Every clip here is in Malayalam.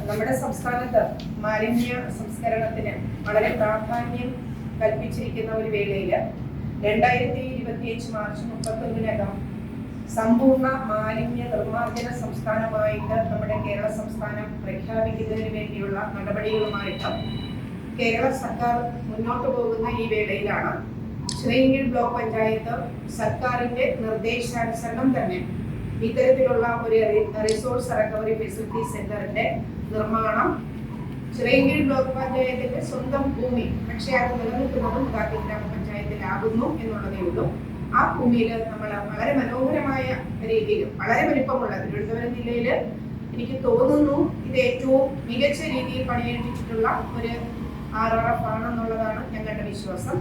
നമ്മുടെ സംസ്ഥാനത്ത് മാലിന്യ സംസ്കരണത്തിന് വളരെ പ്രാധാന്യം കൽപ്പിച്ചിരിക്കുന്ന ഒരു വേളയിൽ രണ്ടായിരത്തി ഇരുപത്തിയഞ്ച് മാർച്ച് മുപ്പത്തൊന്നിനകം സമ്പൂർണ മാലിന്യ നിർമ്മാർജന സംസ്ഥാനമായിട്ട് നമ്മുടെ കേരള സംസ്ഥാനം പ്രഖ്യാപിക്കുന്നതിന് വേണ്ടിയുള്ള നടപടികളുമായിട്ട് കേരള സർക്കാർ മുന്നോട്ട് പോകുന്ന ഈ വേളയിലാണ്. ശ്രീങ്കീഴ് ബ്ലോക്ക് പഞ്ചായത്ത് സർക്കാരിന്റെ നിർദ്ദേശാനുസരണം തന്നെ ഇത്തരത്തിലുള്ള ഒരു റിസോഴ്സ് റിക്കവറി ഫെസിലിറ്റി സെന്ററിന്റെ നിർമ്മാണം ചിറയൻകീഴ് ബ്ലോക്ക് പഞ്ചായത്തിന്റെ സ്വന്തം ഭൂമി പക്ഷേ അത് നിലനിൽക്കുന്നതും ഗാന്ധി ഗ്രാമപഞ്ചായത്തിലാകുന്നു എന്നുള്ളതേ ഉള്ളൂ. ആ ഭൂമിയിൽ നമ്മൾ വളരെ മനോഹരമായ രീതിയിൽ വളരെ വലിപ്പമുള്ള തിരുവനന്തപുരം ജില്ലയിൽ എനിക്ക് തോന്നുന്നു ഇത് ഏറ്റവും മികച്ച രീതിയിൽ പണിയെടുത്തിട്ടുള്ള ഒരു ആർ ആർ എഫ് ആണെന്നുള്ളതാണ് ഞങ്ങളുടെ വിശ്വാസം.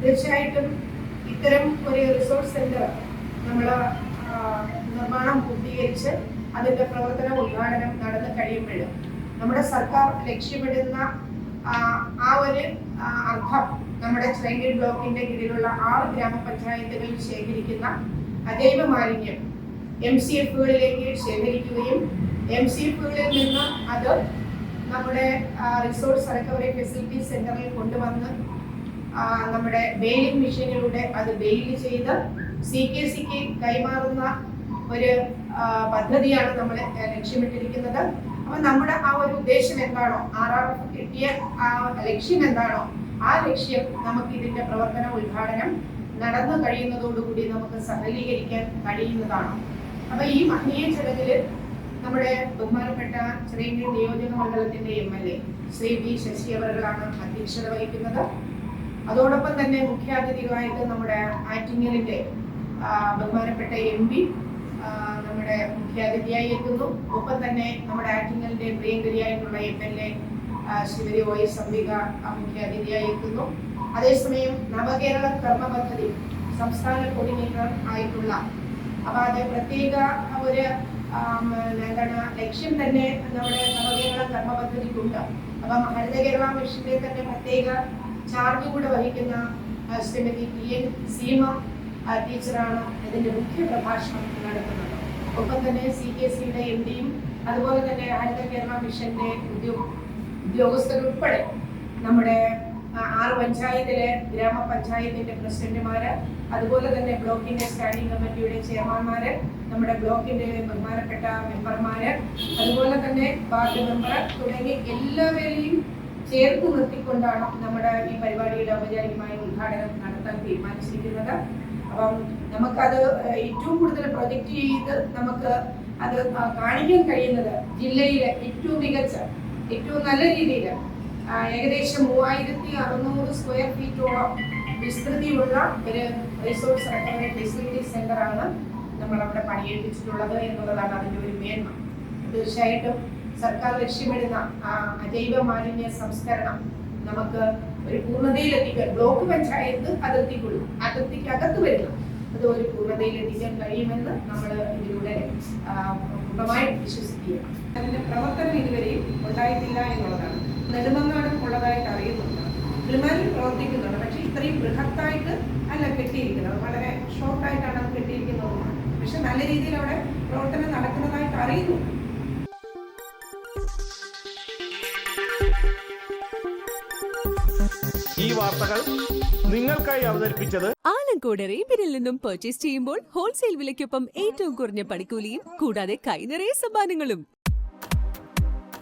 തീർച്ചയായിട്ടും ഇത്തരം ഒരു റിസോർട്ട് സെന്റർ നമ്മൾ നിർമ്മാണം പൂർത്തീകരിച്ച് അതിന്റെ പ്രവർത്തന ഉദ്ഘാടനം നടന്നു കഴിയുമ്പോൾ നമ്മുടെ സർക്കാർ ലക്ഷ്യമിടുന്ന ആ, ഒരു അർത്ഥം നമ്മുടെ ചിറങ്കീഴ് ബ്ലോക്കിന്റെ കീഴിലുള്ള ആറ് ഗ്രാമപഞ്ചായത്തുകളിൽ ശേഖരിക്കുന്ന അജൈവ മാലിന്യം എം സി എഫുകളിലേക്ക് ശേഖരിക്കുകയും എം സി എഫുകളിൽ നിന്ന് അത് നമ്മുടെ റിസോഴ്സ് റിക്കവറി ഫെസിലിറ്റി സെന്ററിൽ കൊണ്ടുവന്ന് നമ്മുടെ ബെയിലിംഗ് മെഷീനിലൂടെ അത് ബെയിൽ ചെയ്ത് സി കെ സിക്ക് കൈമാറുന്ന ഒരു പദ്ധതിയാണ് നമ്മൾ ലക്ഷ്യമിട്ടിരിക്കുന്നത്. അപ്പൊ നമ്മുടെ ആ ഒരു ഉദ്ദേശം എന്താണോ ആർ ആർ എഫ് കിട്ടിയ ആ ലക്ഷ്യം എന്താണോ ആ ലക്ഷ്യം നമുക്ക് ഇതിന്റെ പ്രവർത്തന ഉദ്ഘാടനം നടന്നു കഴിയുന്നതോടുകൂടി നമുക്ക് സഫലീകരിക്കാൻ കഴിയുന്നതാണ്. അപ്പൊ ഈ മഹനീയ ചടങ്ങിൽ നമ്മുടെ ബഹുമാനപ്പെട്ട ശ്രീ നിയോജക മണ്ഡലത്തിന്റെ M L A Shri V Sasi അവരുടെ അധ്യക്ഷത വഹിക്കുന്നത്. അതോടൊപ്പം തന്നെ മുഖ്യാതിഥികളായിട്ട് നമ്മുടെ ആറ്റിങ്ങലിന്റെ ബഹുമാനപ്പെട്ട എം പി നമ്മുടെ മുഖ്യാതിഥിയായി എത്തുന്നു. ഒപ്പം തന്നെ നമ്മുടെ ആറ്റിങ്ങലിന്റെ പ്രിയങ്കരിയായിട്ടുള്ള M L A Shrimati O S Ambika മുഖ്യാതിഥിയായി എത്തുന്നു. അതേസമയം നവകേരള കർമ്മ പദ്ധതി സംസ്ഥാന കോർഡിനേറ്റർ ആയിട്ടുള്ള അപ്പൊ അത് പ്രത്യേക ഒരു എന്താണ് ലക്ഷ്യം തന്നെ നമ്മുടെ നവകേരള കർമ്മ പദ്ധതിക്കുണ്ട് അപ്പം ഹരിത കേരള മിഷന്റെ തന്നെ പ്രത്യേക ചാർജ് കൂടെ വഹിക്കുന്ന ശ്രീമതി ടി എൻ സീമ ടീച്ചറാണ് ഇതിന്റെ മുഖ്യ പ്രഭാഷണം നടത്തുന്നത്. ഒപ്പം തന്നെ സി കെ സിയുടെ എം ഡിയും അതുപോലെ തന്നെ ഹരിത കേരള മിഷന്റെ ഉദ്യോഗ ഉദ്യോഗസ്ഥരുൾപ്പെടെ നമ്മുടെ പഞ്ചായത്തിലെ ഗ്രാമപഞ്ചായത്തിന്റെ പ്രസിഡന്റുമാര് അതുപോലെ തന്നെ ബ്ലോക്കിന്റെ സ്റ്റാൻഡിംഗ് കമ്മിറ്റിയുടെ ചെയർമാൻമാര് നമ്മുടെ ബ്ലോക്കിന്റെ ബഹുമാനപ്പെട്ട മെമ്പർമാര് അതുപോലെ തന്നെ വാർഡ് മെമ്പർ തുടങ്ങി എല്ലാവരെയും ചേർത്ത് നിർത്തിക്കൊണ്ടാണ് നമ്മുടെ ഈ പരിപാടിയുടെ ഔപചാരികമായ ഉദ്ഘാടനം നടത്താൻ തീരുമാനിച്ചിരിക്കുന്നത്. അപ്പം നമുക്കത് ഏറ്റവും കൂടുതൽ പ്രൊജക്റ്റ് ചെയ്ത് നമുക്ക് അത് കാണിക്കാൻ കഴിയുന്നത് ജില്ലയിലെ ഏറ്റവും മികച്ച ഏറ്റവും നല്ല രീതിയിൽ ഏകദേശം മൂവായിരത്തി അറുന്നൂറ് സ്ക്വയർ ഫീറ്റോളം വിസ്തൃതിയുള്ള ഒരു റിസോഴ്സ് റെക്കമെൻഡ് ഫെസിലിറ്റി നമ്മൾ അവിടെ പണിയെടുപ്പിച്ചിട്ടുള്ളത് എന്നുള്ളതാണ് അതിന്റെ ഒരു മേന്മ തീർച്ചയായിട്ടും സർക്കാർ ലക്ഷ്യമിടുന്ന ആ അജൈവ മാലിന്യ സംസ്കരണം നമുക്ക് ഒരു പൂർണതയിലെത്തിക്കാൻ ബ്ലോക്ക് പഞ്ചായത്ത് അതിർത്തിക്കുള്ളൂ അതിർത്തിക്കകത്ത് വരുന്ന അത് ഒരു പൂർണതയിലെത്തിക്കാൻ കഴിയുമെന്ന് നമ്മൾ ഇതിലൂടെ പൂർണമായിട്ട് പൂർണമായും വിശ്വസിക്കുക അതിന്റെ പ്രവർത്തനം ഇതുവരെയും ഉണ്ടായിട്ടില്ല എന്നുള്ളതാണ്. വിമാനിൽ പ്രവർത്തിക്കുന്നുണ്ട്. പക്ഷേ ഇത്രയും ബൃഹത്തായിട്ട് അല്ല കെട്ടിയിരിക്കുന്നത്. വളരെ ഷോർട്ടായിട്ടാണ് അത് കെട്ടിയിരിക്കുന്നത് പക്ഷെ നല്ല രീതിയിൽ അവിടെ പ്രവർത്തനം നടക്കുന്നതായിട്ട് അറിയുന്നു. ഈ വാർത്തകൾ നിങ്ങൾക്കായി അവതരിപ്പിച്ചത് ആലങ്കോട് റേബിനിൽ നിന്നും പർച്ചേസ് ചെയ്യുമ്പോൾ ഹോൾസെയിൽ വിലയ്ക്കൊപ്പം ഏറ്റവും കുറഞ്ഞ പണിക്കൂലിയും കൂടാതെ കൈനിറയ സമ്മാനങ്ങളും.